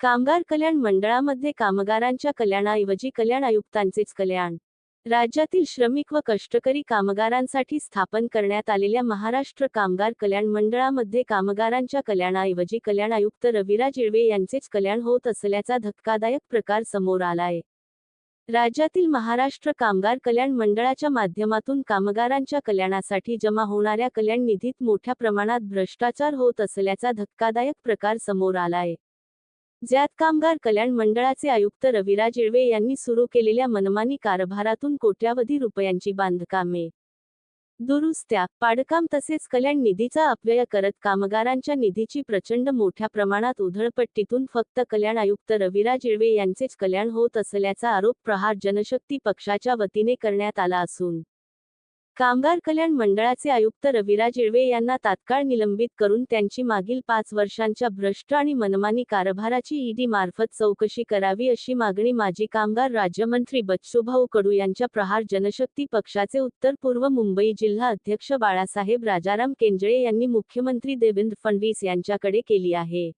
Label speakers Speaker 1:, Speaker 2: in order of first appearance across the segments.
Speaker 1: कामगार कल्याण मंडळामध्ये कामगारांच्या कल्याणाऐवजी कल्याण आयुक्तांचेच कल्याण. राज्यातील श्रमिक व कष्टकरी कामगारांसाठी स्थापन करण्यात आलेल्या महाराष्ट्र कामगार कल्याण मंडळामध्ये कामगारांच्या कल्याणाऐवजी कल्याण आयुक्त रविराज इळवे यांचेच कल्याण होत असल्याचा धक्कादायक प्रकार समोर आलाय. राज्यातील महाराष्ट्र कामगार कल्याण मंडळाच्या माध्यमातून कामगारांच्या कल्याणासाठी जमा होणाऱ्या कल्याण निधीत मोठ्या प्रमाणात भ्रष्टाचार होत असल्याचा धक्कादायक प्रकार समोर आलाय. ज्यात कामगार कल्याण मंडळाचे आयुक्त रविराज येळवे यांनी सुरू केलेल्या मनमानी कारभारातून कोट्यावधी रुपयांची बांधकामे. दुरुस्त्या पाडकाम तसेच कल्याण निधीचा अपव्यय करत कामगारांच्या निधीची प्रचंड मोठ्या प्रमाणात उधळपट्टीतून फक्त कल्याण आयुक्त रविराज येळवे यांचेच कल्याण होत असल्याचा आरोप प्रहार जनशक्ती पक्षाच्या वतीने करण्यात आला असून कामगार कल्याण मंडळाचे आयुक्त रविराज इळवे यांना तात्काळ निलंबित करून त्यांची मागील पाच वर्षांच्या भ्रष्ट आणि मनमानी कारभाराची ईडी मार्फत चौकशी करावी अशी मागणी माजी कामगार राज्यमंत्री बच्चूभाऊ कडू यांच्या प्रहार जनशक्ती पक्षाचे उत्तर पूर्व मुंबई जिल्हा अध्यक्ष बाळासाहेब राजाराम केंजळे यांनी मुख्यमंत्री देवेंद्र फडणवीस यांच्याकडे केली आहे.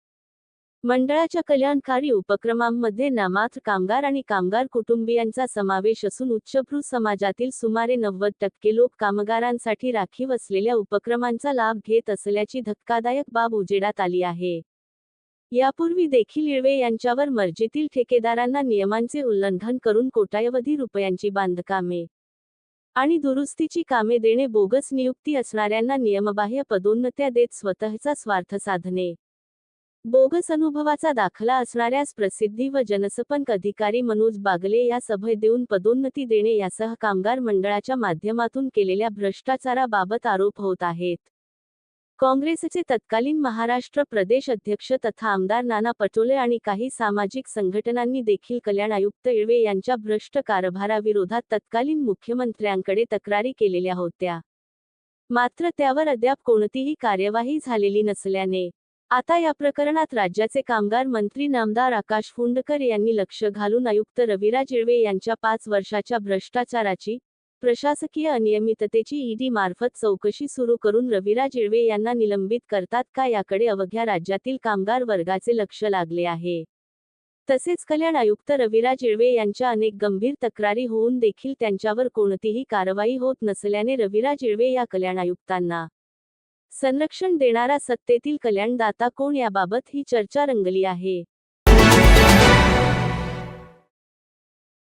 Speaker 1: मंडळाच्या कल्याणकारी उपक्रमांमध्ये नामात्र कामगार आणि कामगार कुटुंबियांचा समावेश असून उच्चभ्रू समाजातील सुमारे नव्वद टक्के लोक कामगारांसाठी राखीव असलेल्या उपक्रमांचा लाभ घेत असल्याची धक्कादायक बाब उजेडात आली आहे. यापूर्वी देखील इळवे यांच्यावर मर्जीतील ठेकेदारांना नियमांचे उल्लंघन करून कोट्यावधी रुपयांची बांधकामे आणि दुरुस्तीची कामे देणे बोगस नियुक्ती असणाऱ्यांना नियमबाह्य पदोन्नत्या देत स्वतःचा स्वार्थ साधणे. बोगस अनुभवाचा दाखला असणाऱ्यास प्रसिद्धी व जनसंपर्क अधिकारी मनोज बागले या सभेत देऊन पदोन्नती देणे यासह कामगार मंडळाच्या माध्यमातून केलेल्या भ्रष्टाचाराबाबत आरोप होत आहेत. काँग्रेसचे तत्कालीन महाराष्ट्र प्रदेश अध्यक्ष तथा आमदार नाना पटोले आणि काही सामाजिक संघटनांनी देखील कल्याण आयुक्त इळवे यांच्या भ्रष्ट कारभाराविरोधात तत्कालीन मुख्यमंत्र्यांकडे तक्रारी केलेल्या होत्या. मात्र त्यावर अद्याप कोणतीही कार्यवाही झालेली नसल्याने आता या प्रकरणात राज्याचे कामगार मंत्री नामदार आकाश फुंडकर यांनी लक्ष घालून आयुक्त रविराज येळवे यांच्या पाच वर्षाच्या भ्रष्टाचाराची प्रशासकीय अनियमिततेची ईडी मार्फत चौकशी सुरू करून रविराज येळवे यांना निलंबित करतात का याकडे अवघ्या राज्यातील कामगार वर्गाचे लक्ष लागले आहे. तसेच कल्याण आयुक्त रविराज येळवे यांच्या अनेक गंभीर तक्रारी होऊन देखील त्यांच्यावर कोणतीही कारवाई होत नसल्याने रविराज येळवे या कल्याण आयुक्तांना संरक्षण देणारा सत्तेतील कल्याणदाता कोण याबाबत ही चर्चा रंगली आहे.